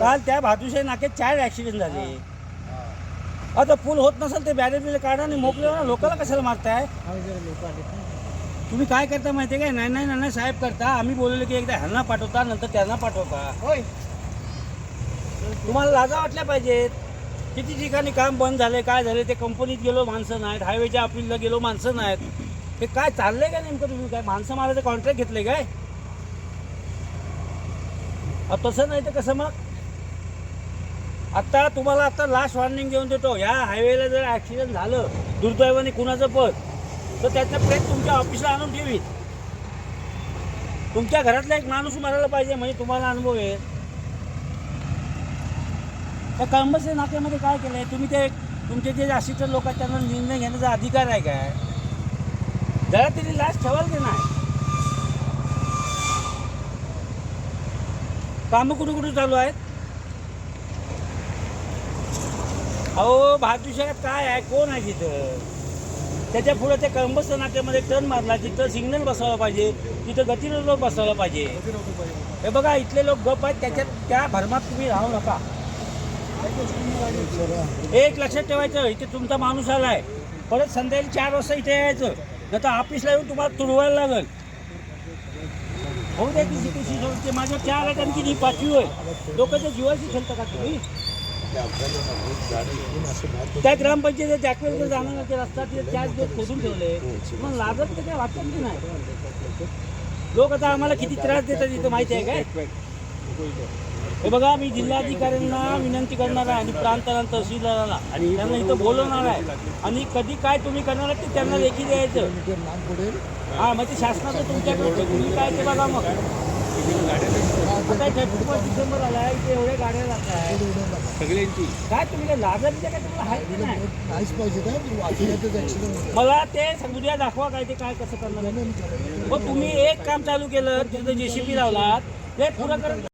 काल त्या भातुशाही नाक्यात चार ॲक्सिडेंट झाले. आता पूल होत नसेल ते बॅरेज बिले काढा आणि मोकळे लोकांना कशाला मारताय? तुम्ही काय करता माहिती आहे काय? नाही नाही नाही नाही, साहेब करता. आम्ही बोललो की एकदा ह्यांना पाठवता नंतर त्यांना पाठवता. होय. तुम्हाला लाजा वाटल्या पाहिजेत. किती ठिकाणी काम बंद झाले काय झाले ते कंपनीत गेलो माणसं नाहीत. हायवेच्या अपीलला गेलो माणसं नाहीत. हे काय चाललंय का नेमकं तुम्ही? काय माणसं मारायचं कॉन्ट्रॅक्ट घेतले काय? तसं नाही तर कसं मग? आता तुम्हाला आता लास्ट वॉर्निंग देऊन देतो. ह्या हायवेला जर ॲक्सिडेंट झालं दुर्दैवाने कुणाचं पण तर त्याचं प्लेट तुमच्या ऑफिसला आणून ठेवी. तुमच्या घरातला एक माणूस मारायला पाहिजे म्हणजे तुम्हाला अनुभव आहे. त्या कळंबसे नाक्यामध्ये काय केलं आहे तुम्ही ते तुमचे जे असिस्टंट लोक आहेत त्यांना निर्णय घेण्याचा अधिकार आहे काय? जरा तरी लाच ठेवाल की नाही? कामं कुठे कुठे चालू आहेत? अहो भातविषयात काय आहे? कोण आहे तिथं त्याच्या पुढे त्या कळंबस नाक्यामध्ये टर्न मारला तिथं सिग्नल बसवला पाहिजे तिथं गतिरोधक बसवला पाहिजे. हे बघा इथले लोक गप आहेत त्याच्यात त्या भरमात तुम्ही राहू नका. एक लक्षात ठेवायचं इथे तुमचा माणूस आलाय. परत संध्याकाळी चार वाजता इथे यायचं. नाही तर ऑफिसला येऊन तुम्हाला तुडवायला लागेल. होऊ द्या की माझ्या चार आहेत आणखी ही पाचवी होय. लोकांच्या जीवाशी खेळता का तुम्ही? त्या ग्रामपंचायत जॅकवेल जाणार नाही ते रस्ता तिथे त्याच दिवस खोदून ठेवले मग लागत तर काय वाटत की नाही? लोक आता आम्हाला किती त्रास देतात इथं माहिती आहे काय? हे बघा मी जिल्हाधिकाऱ्यांना विनंती करणार आहे आणि प्रांताला तहसीलदाराला आणि त्यांना इथं बोलवणार आहे. आणि कधी काय तुम्ही करणार आहे ते त्यांना लेखी द्यायचं. हा मग ते शासनाचं तुमच्याकडे तुम्ही काय ते बघा मग. डिसेंबर आला आहे एवढ्या गाड्या जात आहे सगळ्यांची. काय तुम्ही काय काय तुम्हाला? आहे की नाही? पाहिजे काय मला ते उद्या दाखवा काय ते काय कसं करणार मग तुम्ही एक काम चालू केलं तिथं जेसीबी लावलात ते पुरं करत